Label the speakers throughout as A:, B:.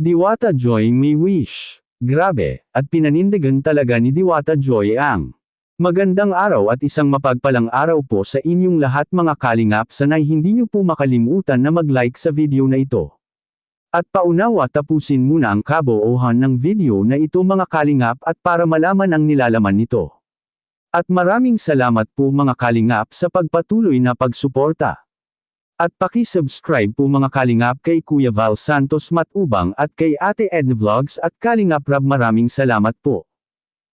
A: Diwata Joy may wish. Grabe, at pinanindigan talaga ni Diwata Joy ang Magandang araw at isang mapagpalang araw po sa inyong lahat mga kalingap sanay hindi nyo po makalimutan na mag-like sa video na ito. At paunawa tapusin muna ang kaboohan ng video na ito mga kalingap at para malaman ang nilalaman nito. At maraming salamat po mga kalingap sa pagpatuloy na pagsuporta. At paki-subscribe po mga kalingap kay Kuya Val Santos Matubang at kay Ate Edna Vlogs at Kalingap Rab maraming salamat po.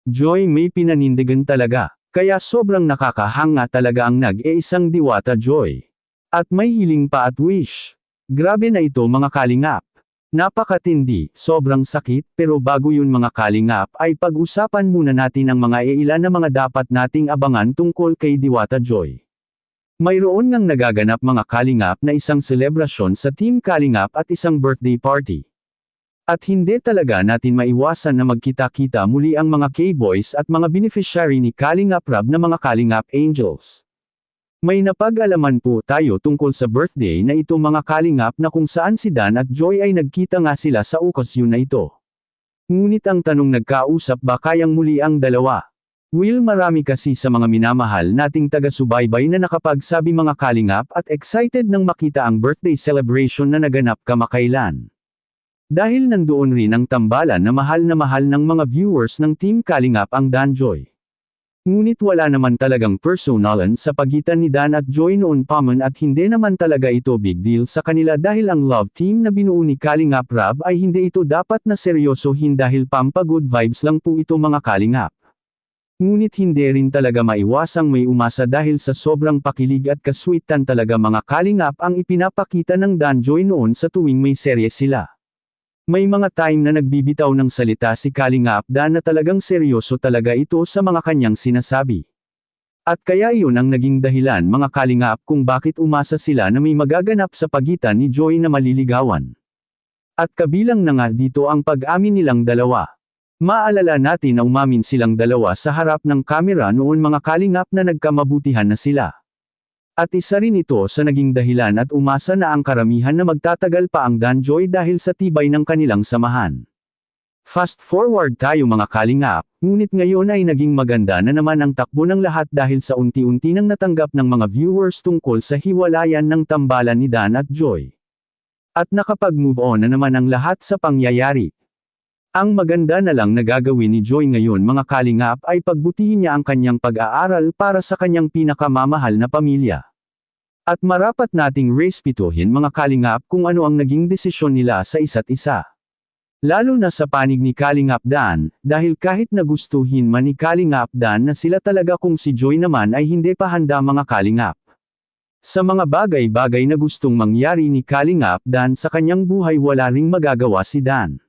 A: Joy may pinanindigan talaga, kaya sobrang nakakahanga talaga ang nag-iisang diwata Joy. At may hiling pa at wish. Grabe na ito mga kalingap. Napakatindi, sobrang sakit, pero bago yun mga kalingap ay pag-usapan muna natin ang mga iilan na mga dapat nating abangan tungkol kay Diwata Joy. Mayroon ngang nagaganap mga kalingap na isang selebrasyon sa Team Kalingap at isang birthday party. At hindi talaga natin maiwasan na magkita-kita muli ang mga K-Boys at mga beneficiary ni Kalingap Rab na mga Kalingap Angels. May napag-alaman po tayo tungkol sa birthday na ito mga Kalingap na kung saan si Dan at Joy ay nagkita nga sila sa okasyon na ito. Ngunit ang tanong nagkausap ba kayang muli ang dalawa? Will marami kasi sa mga minamahal nating taga-subaybay na nakapagsabi mga Kalingap at excited nang makita ang birthday celebration na naganap kamakailan. Dahil nandoon rin ang tambalan na mahal na mahal ng mga viewers ng Team Kalingap ang Dan Joy. Ngunit wala naman talagang personalan sa pagitan ni Dan at Joy noon paman at hindi naman talaga ito big deal sa kanila dahil ang love team na binuo ni Kalingap Rab ay hindi ito dapat na seryosohin dahil pampa good vibes lang po ito mga Kalingap. Ngunit hindi rin talaga maiwasang may umasa dahil sa sobrang pakilig at kaswitan talaga mga Kalingap ang ipinapakita ng Dan Joy noon sa tuwing may serye sila. May mga time na nagbibitaw ng salita si Kalinga Apda na talagang seryoso talaga ito sa mga kanyang sinasabi. At kaya iyon ang naging dahilan mga Kalingap kung bakit umasa sila na may magaganap sa pagitan ni Joy na maliligawan. At kabilang na nga dito ang pag-amin nilang dalawa. Maalala natin na umamin silang dalawa sa harap ng kamera noon mga Kalingap na nagkamabutihan na sila. At isa rin ito sa naging dahilan at umasa na ang karamihan na magtatagal pa ang Danjoy dahil sa tibay ng kanilang samahan. Fast forward tayo mga kalingap, ngunit ngayon ay naging maganda na naman ang takbo ng lahat dahil sa unti-unti nang natanggap ng mga viewers tungkol sa hiwalayan ng tambalan ni Dan at Joy. At nakapag-move on na naman ang lahat sa pangyayari. Ang maganda na lang na gagawin ni Joy ngayon mga kalingap ay pagbutihin niya ang kanyang pag-aaral para sa kanyang pinakamamahal na pamilya. At marapat nating respituhin mga kalingap kung ano ang naging desisyon nila sa isa't isa. Lalo na sa panig ni Kalingap Dan, dahil kahit nagustuhin man ni Kalingap Dan na sila talaga kung si Joy naman ay hindi pa handa mga kalingap. Sa mga bagay-bagay na gustong mangyari ni Kalingap Dan sa kanyang buhay wala ring magagawa si Dan.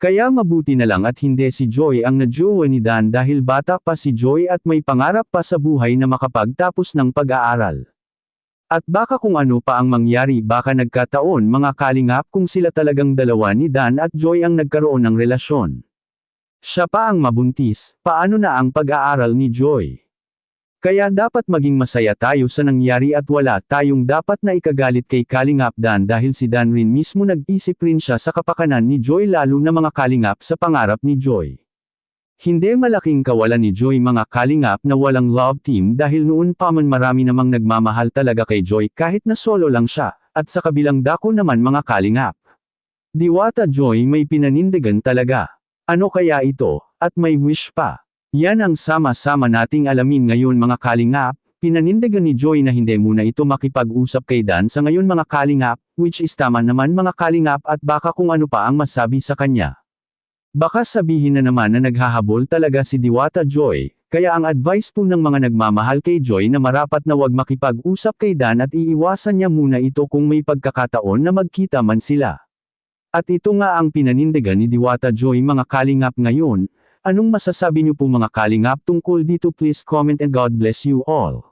A: Kaya mabuti na lang at hindi si Joy ang najowa ni Dan dahil bata pa si Joy at may pangarap pa sa buhay na makapagtapos ng pag-aaral. At baka kung ano pa ang mangyari baka nagkataon mga kalingap kung sila talagang dalawa ni Dan at Joy ang nagkaroon ng relasyon. Siya pa ang mabuntis, paano na ang pag-aaral ni Joy? Kaya dapat maging masaya tayo sa nangyari at wala tayong dapat na ikagalit kay Kalingap Dan dahil si Dan rin mismo nag-isip rin siya sa kapakanan ni Joy lalo na mga kalingap sa pangarap ni Joy. Hindi malaking kawalan ni Joy mga kalingap na walang love team dahil noon pa man marami namang nagmamahal talaga kay Joy kahit na solo lang siya, at sa kabilang dako naman mga kalingap. Diwata Joy may pinanindigan talaga. Ano kaya ito, at may wish pa. Yan ang sama-sama nating alamin ngayon mga kalingap, pinanindigan ni Joy na hindi muna ito makipag-usap kay Dan sa ngayon mga kalingap, which is tama naman mga kalingap at baka kung ano pa ang masabi sa kanya. Baka sabihin na naman na naghahabol talaga si Diwata Joy, kaya ang advice po ng mga nagmamahal kay Joy na marapat na wag makipag-usap kay Dan at iiwasan niya muna ito kung may pagkakataon na magkita man sila. At ito nga ang pinanindigan ni Diwata Joy mga kalingap ngayon, Anong masasabi niyo po mga kalingap tungkol dito please comment and God bless you all.